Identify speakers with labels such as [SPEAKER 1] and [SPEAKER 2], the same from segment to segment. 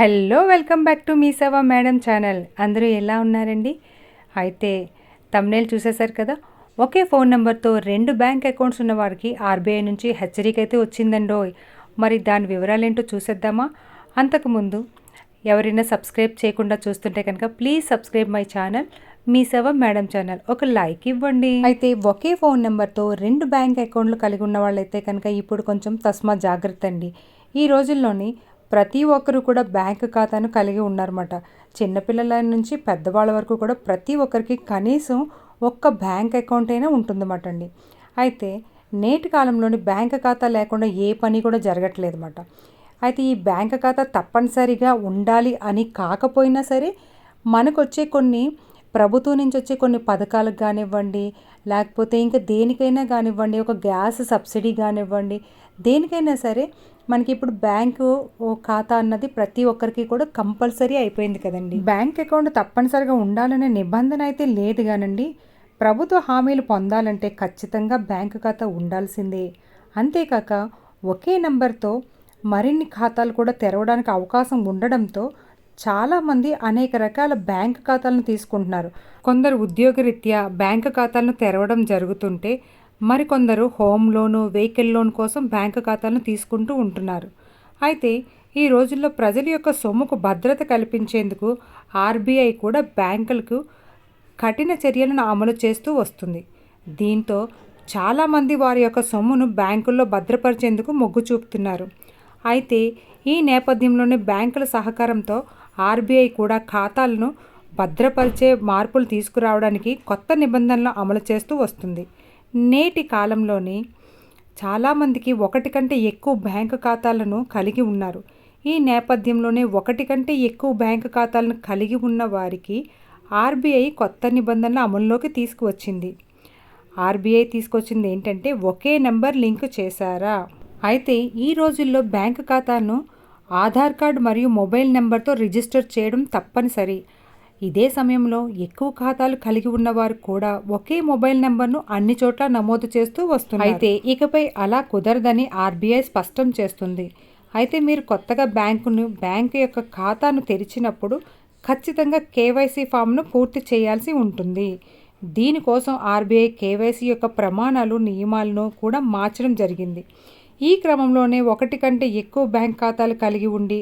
[SPEAKER 1] Hello welcome back to Mee Seva madam channel. అందరూ ఎలా ఉన్నారండి? అయితే తమ్నేల్ చూసేశారు కదా? ఒకే ఫోన్ నెంబర్తో రెండు బ్యాంక్ అకౌంట్స్ ఉన్న వారికి ఆర్బీఐ నుంచి హెచ్చరిక అయితే వచ్చిందండోయ్. మరి దాని వివరాలు ఏంటో చూసేద్దామా? అంతకుముందు ఎవరైనా సబ్స్క్రైబ్ చేయకుండా చూస్తుంటే కనుక please subscribe my channel Mee Seva madam channel. ఒక లైక్ ఇవ్వండి. అయితే ఒకే ఫోన్ నెంబర్తో రెండు బ్యాంక్ అకౌంట్లు కలిగి ఉన్న వాళ్ళైతే కనుక ఇప్పుడు కొంచెం తస్మా జాగ్రత్త అండి ఈ రోజుల్లోని ప్రతి ఒక్కరు కూడా బ్యాంక్ ఖాతాను కలిగి ఉన్నారన్నమాట. చిన్నపిల్లల నుంచి పెద్దవాళ్ళ వరకు కూడా ప్రతి ఒక్కరికి కనీసం ఒక్క బ్యాంక్ అకౌంట్ అయినా ఉంటుందన్నమాట అండి. అయితే నేటి కాలంలోని బ్యాంక్ ఖాతా లేకుండా ఏ పని కూడా జరగట్లేదు అన్నమాట అయితే ఈ బ్యాంక్ ఖాతా తప్పనిసరిగా ఉండాలి అని కాకపోయినా సరే మనకు వచ్చే కొన్ని ప్రభుత్వం నుంచి వచ్చే కొన్ని పథకాలకు కానివ్వండి లేకపోతే ఇంకా దేనికైనా కానివ్వండి ఒక గ్యాస్ సబ్సిడీ కానివ్వండి దేనికైనా సరే మనకి ఇప్పుడు బ్యాంకు ఖాతా అన్నది ప్రతి ఒక్కరికి కూడా కంపల్సరీ అయిపోయింది కదండి. బ్యాంక్ అకౌంట్ తప్పనిసరిగా ఉండాలనే నిబంధన అయితే లేదు కానండి. ప్రభుత్వ హామీలు పొందాలంటే ఖచ్చితంగా బ్యాంకు ఖాతా ఉండాల్సిందే. అంతేకాక ఒకే నంబర్తో మరిన్ని ఖాతాలు కూడా తెరవడానికి అవకాశం ఉండడంతో చాలామంది అనేక రకాల బ్యాంక్ ఖాతాలను తీసుకుంటున్నారు. కొందరు ఉద్యోగరీత్యా బ్యాంక్ ఖాతాలను తెరవడం జరుగుతుంటే మరికొందరు హోమ్ లోను వెహికల్ లోన్ కోసం బ్యాంకు ఖాతాలను తీసుకుంటూ ఉంటున్నారు. అయితే ఈ రోజుల్లో ప్రజల యొక్క సొమ్ముకు భద్రత కల్పించేందుకు ఆర్బీఐ కూడా బ్యాంకులకు కఠిన చర్యలను అమలు చేస్తూ వస్తుంది. దీంతో చాలామంది వారి యొక్క సొమ్మును బ్యాంకుల్లో భద్రపరిచేందుకు మొగ్గు చూపుతున్నారు. అయితే ఈ నేపథ్యంలోనే బ్యాంకుల సహకారంతో ఆర్బీఐ కూడా ఖాతాలను భద్రపరిచే మార్పులు తీసుకురావడానికి కొత్త నిబంధనలు అమలు చేస్తూ వస్తుంది. నేటి కాలంలోని చాలామందికి ఒకటి కంటే ఎక్కువ బ్యాంకు ఖాతాలను కలిగి ఉన్నారు. ఈ నేపథ్యంలోనే ఒకటి కంటే ఎక్కువ బ్యాంకు ఖాతాలను కలిగి ఉన్న వారికి ఆర్బీఐ కొత్త నిబంధనలు అమల్లోకి తీసుకువచ్చింది. ఆర్బీఐ తీసుకొచ్చింది ఏంటంటే ఒకే నెంబర్ లింక్ చేశారా? అయితే ఈ రోజుల్లో బ్యాంకు ఖాతాను ఆధార్ కార్డు మరియు మొబైల్ నెంబర్తో రిజిస్టర్ చేయడం తప్పనిసరి. ఇదే సమయంలో ఎక్కువ ఖాతాలు కలిగి ఉన్నవారు కూడా ఒకే మొబైల్ నెంబర్ను అన్ని చోట్ల నమోదు చేస్తూ వస్తున్నారు. అయితే ఇకపై అలా కుదరదని ఆర్బీఐ స్పష్టం చేస్తుంది. అయితే మీరు కొత్తగా బ్యాంకును బ్యాంకు యొక్క ఖాతాను తెరిచినప్పుడు ఖచ్చితంగా కేవైసీ ఫామ్ను పూర్తి చేయాల్సి ఉంటుంది. దీనికోసం ఆర్బీఐ కేవైసీ యొక్క ప్రమాణాలు నియమాలను కూడా మార్చడం జరిగింది. ఈ క్రమంలోనే ఒకటి కంటే ఎక్కువ బ్యాంక్ ఖాతాలు కలిగి ఉండి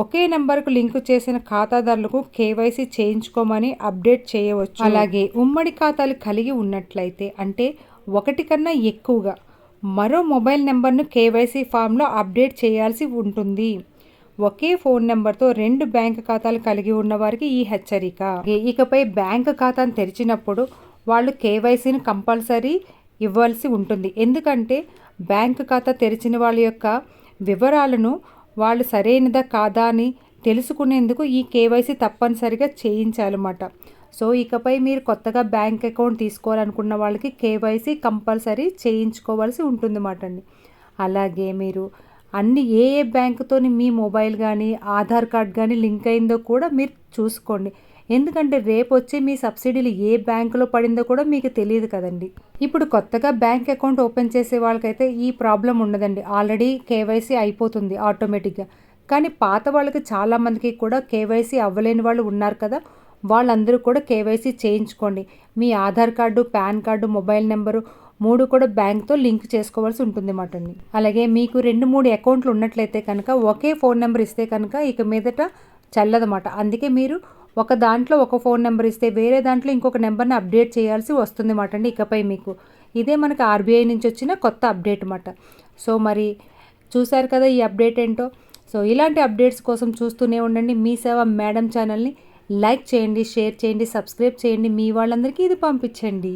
[SPEAKER 1] ఒకే నెంబర్కు లింకు చేసిన ఖాతాదారులకు కేవైసీ చేయించుకోమని అప్డేట్ చేయవచ్చు. అలాగే ఉమ్మడి ఖాతాలు కలిగి ఉన్నట్లయితే అంటే ఒకటి కన్నా ఎక్కువగా మరో మొబైల్ నెంబర్ను కేవైసీ ఫామ్లో అప్డేట్ చేయాల్సి ఉంటుంది. ఒకే ఫోన్ నెంబర్తో రెండు బ్యాంక్ ఖాతాలు కలిగి ఉన్న వారికి ఈ హెచ్చరిక. ఇకపై బ్యాంక్ ఖాతాను తెరిచినప్పుడు వాళ్ళు కేవైసీని కంపల్సరీ ఇవ్వాల్సి ఉంటుంది. ఎందుకంటే బ్యాంక్ ఖాతా తెరిచిన వాళ్ళ యొక్క వివరాలను వాళ్ళు సరైనదా కాదా అని తెలుసుకునేందుకు ఈ కేవైసీ తప్పనిసరిగా చేయించాలన్నమాట. సో ఇకపై మీరు కొత్తగా బ్యాంక్ అకౌంట్ తీసుకోవాలనుకున్న వాళ్ళకి కేవైసీ కంపల్సరీ చేయించుకోవాల్సి ఉంటుందన్నమాట అండి. అలాగే మీరు అన్ని ఏ ఏ బ్యాంకుతో మీ మొబైల్ కానీ ఆధార్ కార్డ్ కానీ లింక్ అయిందో కూడా మీరు చూసుకోండి. ఎందుకంటే రేపు వచ్చే మీ సబ్సిడీలు ఏ బ్యాంకులో పడిందో కూడా మీకు తెలియదు కదండి. ఇప్పుడు కొత్తగా బ్యాంక్ అకౌంట్ ఓపెన్ చేసే వాళ్ళకైతే ఈ ప్రాబ్లం ఉండదండి. ఆల్రెడీ కేవైసీ అయిపోతుంది ఆటోమేటిక్గా. కానీ పాత వాళ్ళకి చాలామందికి కూడా కేవైసీ అవ్వలేని వాళ్ళు ఉన్నారు కదా. వాళ్ళందరూ కూడా కేవైసీ చేయించుకోండి. మీ Aadhaar card PAN card mobile number మూడు కూడా బ్యాంక్తో లింక్ చేసుకోవాల్సి ఉంటుంది అన్నమాట అండి అలాగే మీకు రెండు మూడు అకౌంట్లు ఉన్నట్లయితే కనుక ఒకే ఫోన్ నెంబర్ ఇస్తే కనుక ఇక మీదట చల్లదన్నమాట. అందుకే మీరు ఒక దాంట్లో ఒక ఫోన్ నెంబర్ ఇస్తే వేరే దాంట్లో ఇంకొక నెంబర్ని అప్డేట్ చేయాల్సి వస్తుంది అన్నమాట అండి. ఇకపై మీకు ఇదే మనకు ఆర్బీఐ నుంచి వచ్చిన కొత్త అప్డేట్ అన్నమాట సో మరి చూశారు కదా ఈ అప్డేట్ ఏంటో? సో ఇలాంటి అప్డేట్స్ కోసం చూస్తూనే ఉండండి. మీ సేవ మేడం ఛానల్ని లైక్ చేయండి షేర్ చేయండి సబ్స్క్రైబ్ చేయండి. మీ వాళ్ళందరికీ ఇది పంపించండి.